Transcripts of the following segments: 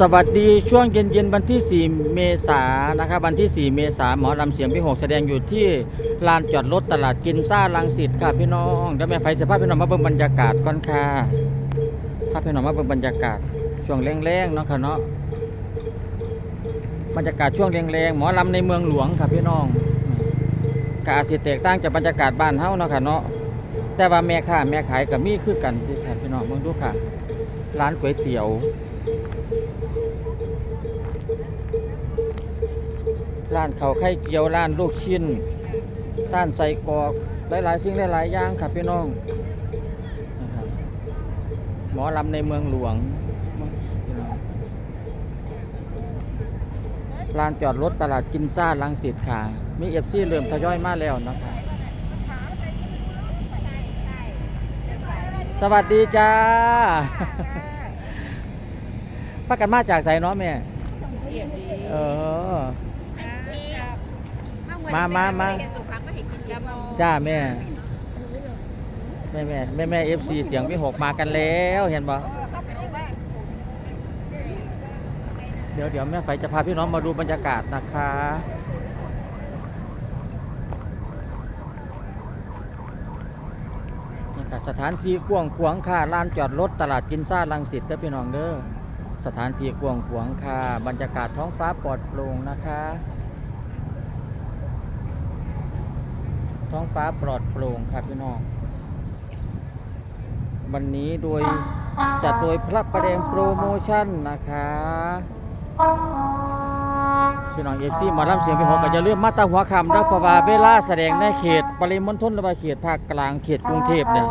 สวัสดีช่วงเย็นๆวันที่ 4 เมษายนนะครับวันที่ 4 เมษายนหมอลำเสียงพี่หกแสดงอยู่ที่ลานจอดรถตลาดกินซ่าลังสิตค่ะพี่น้องเดี๋ยวแม่ไฟจะพาพพี่น้องมาเบิ่งบรรยากาศก่อนค่ะพาพพี่น้องมาเบิ่งบรรยากาศช่วงแรงๆเนาะค่ะเนาะบรรยากาศช่วงแรงๆหมอลำในเมืองหลวงค่ะพี่น้องกอาสิแตกต่างจากบรรยากาศบ้านเฮาเนาะค่ะเนาะแต่ว่าแม่ค้าแม่ขายก็มีคือกันที่ค่ะพี่น้องเบิ่งดูค่ะ ร้านก๋วยเตี๋ยว ร้านเขาไข่เกี๊ยวร้านลูกชิ้นร้านใส่กรอกหลายๆสิ่งหลายๆอย่างครับพี่น้องหมอลำในเมืองหลวงพี่น้องร้านจอดรถตลาดกินซ่าลังสิตค่ะมีเอฟซีเริ่มทยอยมาแล้วนะคะสวัสดีจ้าพักกันมาจากไสเนาะแม่เออ มามามาจ้าแม่ แม่แม่แม่แม่เอฟซีเสียงพี่หกมากันแล้วเห็นบ่เดี๋ยวเดี๋ยวแม่ไฟจะพาพี่น้องมาดูบรรยากาศนะคะนี่ค่ะสถานที่กว้างขวางค่ะลานจอดรถตลาดกินซ่าลังสิตเด้อพี่น้องเด้อสถานที่กว้างขวางค่ะบรรยากาศท้องฟ้าปลอดโปร่งนะคะ ท้องฟ้าปลอดโปร่งครับพี่น้อง วันนี้โดยจัดโดยพระประแดงโปรโมชั่นนะคะ พี่น้องเอฟซีหมอลำเสียงพี่หกก็จะเลื่อมมาตาหัวคำแล้วเพระว่าเวลาแสดงในเขต ปริมณฑลรือว่าเขตภาคกลางเขตกรุงเทพเนี่ย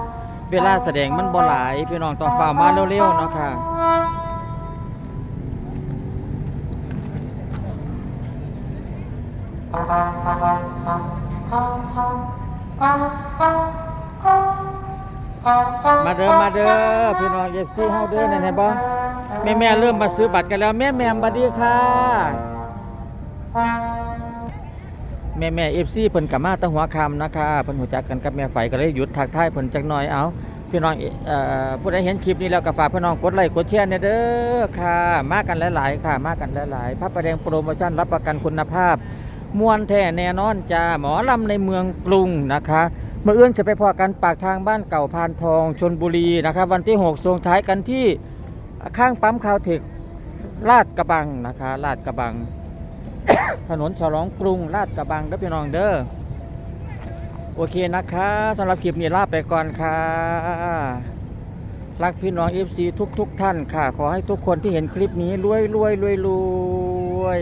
เวลาแสดงมันบ่หลาย พี่น้องต้องฝ่ามาเร็วๆเนาะค่ะ มาเด้อมาเด้อพี่น้องเอฟซีเฮาเด้อนั่นเห็นบ่แม่แม่เริ่มมาซื้อบัตรกันแล้ว แม่แม่บัดดีค่ะ แม่แม่เอฟซีเพิ่นกลับมาตั้งหัวคำนะคะเพิ่นหูจักกันกับแม่ไฟก็เลยหยุดทักทายเพิ่นจักหน่อยเอาพี่น้องเอ่อผู้ใดเห็นคลิปนี้แล้วก็ฝากพี่น้องกดไลค์กดแชร์เนี่ยเด้อค่ะ มากันหลายๆค่ะ มากันหลายๆพระประแดงโปรโมชั่นรับประกันคุณภาพ มวนแท้แน่นอนจ้าหมอลำในเมืองกรุงนะคะเมื่อเอื้อนจะไปพอกันปากทางบ้านเก่าพานทองชนบุรีนะครับวันที่6ส่งท้ายกันที่ข้างปั๊มคาวเทคลาดกระบังนะคะลาดกระบัง ถนนฉลองกรุงลาดกระบังเด้อพี่น้องเด้อโอเคนะคะสำหรับคลิปนี้ลาไปก่อนค่ะ รักพี่น้อง FC ทุกทุกๆท่านค่ะ ขอให้ทุกคนที่เห็นคลิปนี้รวยรวยรวยรวย